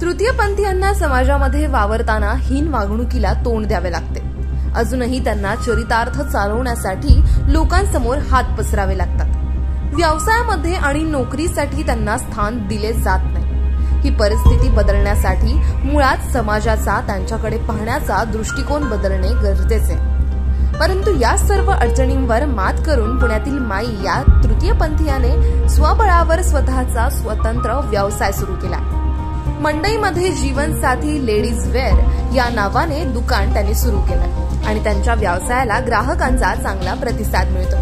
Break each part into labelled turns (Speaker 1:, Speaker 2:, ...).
Speaker 1: तृतीयपंथीयांना समाजामध्ये वावरताना हीन वागणुकीला तोंड द्यावे लागते. अजूनही त्यांना चरितार्थ चालवण्यासाठी लोकांसमोर हात पसरावे लागतात. व्यवसायामध्ये आणि नोकरीसाठी त्यांना स्थान दिले जात नाही. ही परिस्थिती बदलण्यासाठी मुळात समाजाचा त्यांच्याकडे पाहण्याचा दृष्टिकोन बदलणे गरजेचे परंतु या सर्व अडचणींवर मात करून पुण्यातील माई या तृतीयपंथीयाने स्वबळावर स्वतःचा स्वतंत्र व्यवसाय सुरू केला. मंडईमध्ये जीवनसाथी लेडीज वेअर या नावाने दुकान त्यांनी सुरू केलं. आणि त्यांच्या व्यवसायाला ग्राहकांचा चांगला प्रतिसाद मिळतो.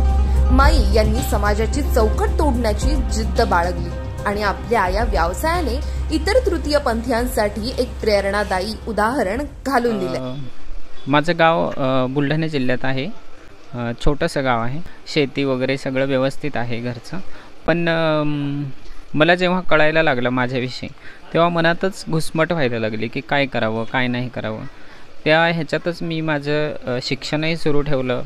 Speaker 1: माई यांनी समाजाची चौकट तोडण्याची जिद्द बाळगली. आणि आपल्या या व्यवसायाने इतर तृतीय पंथीयांसाठी एक प्रेरणादायी उदाहरण घालून दिले.
Speaker 2: माझं गाव बुलढाणा जिल्ह्यात आहे. छोटंसं गाव आहे. शेती वगैरे सगळं व्यवस्थित आहे घरचं. पण मला जेव्हा कळायला लागलं माझ्याविषयी तेव्हा मनातच घुसमट व्हायला लागली की काय करावं काय नाही करावं. त्या ह्याच्यातच मी माझं शिक्षणही सुरू ठेवलं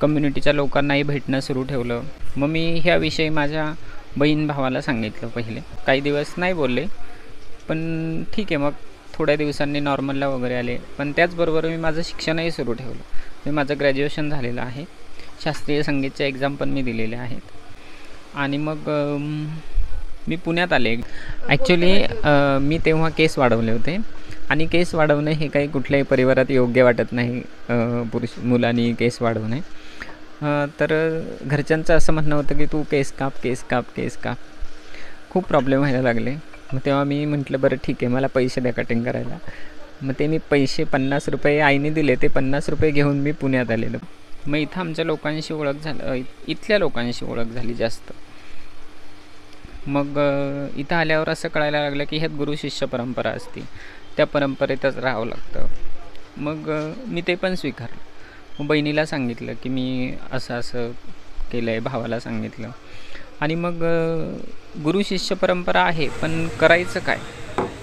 Speaker 2: कम्युनिटीच्या लोकांनाही भेटणं सुरू ठेवलं. मग मी ह्याविषयी माझ्या बहीण भावाला सांगितलं पहिले. काही दिवस नाही बोलले पण ठीक आहे मग. थोड्या दिवसांनी नॉर्मलला वगैरे आले. पण त्याचबरोबर मी माझं शिक्षणही सुरू ठेवलं. मी माझं ग्रॅज्युएशन झालेलं आहे. शास्त्रीय संगीतच्या एक्झाम पण मी दिलेल्या आहेत. आणि मग मी पुण्यात आले. ॲक्च्युली मी तेव्हा केस वाढवले होते. आणि केस वाढवणे हे काही कुठल्याही परिवारात योग्य वाटत नाही. पुरुष मुलांनी केस वाढवणे. तर घरच्यांचं असं म्हणणं होतं की तू केस काप केस काप केस काप. खूप प्रॉब्लेम व्हायला लागले. मग तेव्हा मी म्हटलं बरं ठीक आहे मला पैसे द्या कटिंग करायला. मग ते मी पैसे पन्नास रुपये आईने दिले. ते पन्नास रुपये घेऊन मी पुण्यात आलेलो. मग इथं आमच्या लोकांशी ओळख झालं इथल्या लोकांशी ओळख झाली जास्त. मग इथं आल्यावर असं कळायला लागलं की ह्यात गुरु शिष्य परंपरा असते. त्या परंपरेतच राहावं लागतं. मग मी ते पण स्वीकारलं. मग बहिणीला सांगितलं की मी असं असं केलं आहे भावाला सांगितलं. आणि मग गुरु शिष्य परंपरा आहे पण करायचं काय?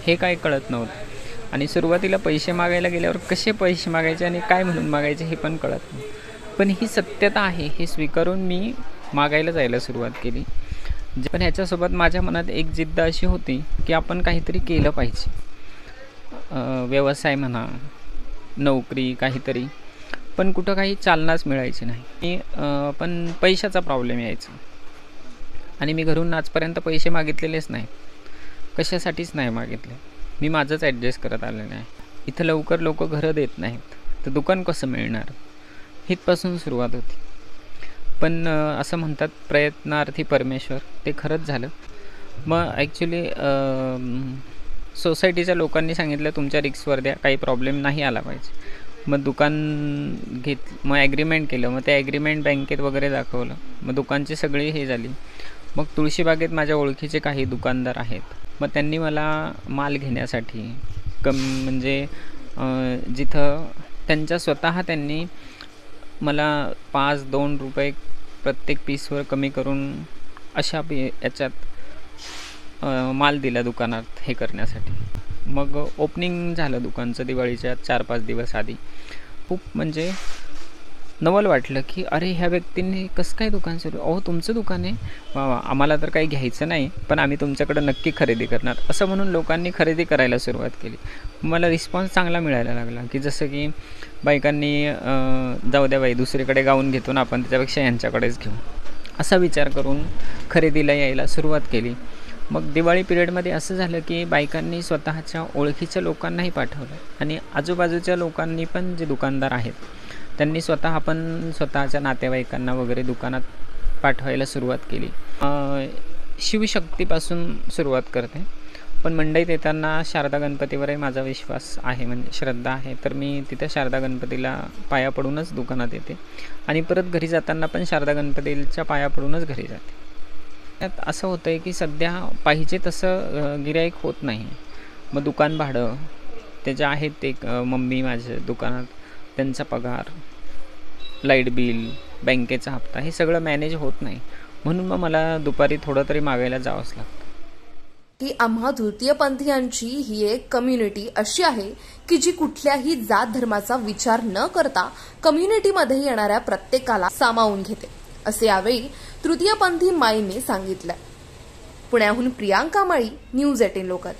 Speaker 2: हे काय कळत नव्हतं. आणि सुरुवातीला पैसे मागायला गेल्यावर कसे पैसे मागायचे आणि काय म्हणून मागायचे हे पण कळत नाही पण ही सत्यता आहे हे स्वीकारून मी मागायला जायला सुरुवात केली. पण ह्याच्यासोबत माझ्या मनात एक जिद्द अशी होती की आपण काहीतरी केलं पाहिजे. व्यवसाय म्हणा नोकरी काहीतरी. पण कुठं काही चालनाच मिळायची नाही. पण पैशाचा प्रॉब्लेम यायचा. आणि मी घरून आजपर्यंत पैसे मागितलेलेच नाही. कशासाठीच नाही मागितले. मी माझंच ॲडजस्ट करत आलेलं आहे. इथं लवकर लोक घरं देत नाहीत. तर दुकान कसं मिळणार? हितपासून सुरुवात होती. पण असं म्हणतात प्रयत्नार्थी परमेश्वर. ते खरंच झालं. मग ॲक्च्युली सोसायटीच्या लोकांनी सांगितलं तुमच्या रिक्सवर द्या काही प्रॉब्लेम नाही आला पाहिजे. मग दुकान घेत मग ॲग्रीमेंट केलं. मग ते ॲग्रीमेंट बँकेत वगैरे दाखवलं. मग दुकानची सगळी हे झाली. मग तुळशीबागेत माझ्या ओळखीचे काही दुकानदार आहेत. मग त्यांनी मला माल घेण्यासाठी कम म्हणजे जिथं त्यांच्या स्वतः त्यांनी मला पाच दोन रुपये प्रत्येक पीसवर कमी करून अशा बी याच्यात माल दिला दुकानात हे करण्यासाठी. मग ओपनिंग झालं दुकानचं दिवाळीच्या चार पाच दिवस आधी. खूप म्हणजे नवल वाटलं की अरे ह्या व्यक्तींनी कसं काय दुकान सुरू अहो तुमचं दुकान आहे. वा वा आम्हाला तर काही घ्यायचं नाही पण आम्ही तुमच्याकडं नक्की खरेदी करणार. असं म्हणून लोकांनी खरेदी करायला सुरुवात केली. मला रिस्पॉन्स चांगला मिळायला लागला की जसं की बायकांनी जाऊ द्या बाई दुसरीकडे गाऊन घेतो ना आपण त्याच्यापेक्षा यांच्याकडेच घेऊ. असा विचार करून खरेदीला यायला सुरुवात केली. मग दिवाळी पिरियडमध्ये असं झालं की बायकांनी स्वतःच्या ओळखीच्या लोकांनाही पाठवलं आणि आजूबाजूच्या लोकांनी पण जे दुकानदार आहेत त्यांनी स्वतः आपण स्वतःच्या नातेवाईकांना वगैरे दुकानात पाठवायला सुरुवात केली. शिवशक्तीपासून सुरुवात करते. पण मंडईत येताना शारदा गणपतीवरही माझा विश्वास आहे म्हणजे श्रद्धा आहे. तर मी तिथं शारदा गणपतीला पाया पडूनच दुकानात येते. आणि परत घरी जाताना पण शारदा गणपतीच्या पाया पडूनच घरी जाते. त्यात असं होतं आहे की सध्या पाहिजे तसं गिराईक होत नाही. मग दुकान भाडं ते जे आहेत ते मम्मी माझ्या दुकानात त्यांचा पगार लाइट बिल बँकेचा हप्ता हे सगळं मॅनेज होत नाही. म्हणून मग मला दुपारी थोडं तरी मागायला जावंच लागतं.
Speaker 1: की आम्हा तृतीयपंथीयांची ही एक कम्युनिटी अशी आहे की जी कुठल्याही जात धर्माचा विचार न करता कम्युनिटीमध्ये येणाऱ्या प्रत्येकाला सामावून घेते असे यावेळी तृतीयपंथी माईने सांगितलं पुण्याहून Priyanka Mali news eighteen local.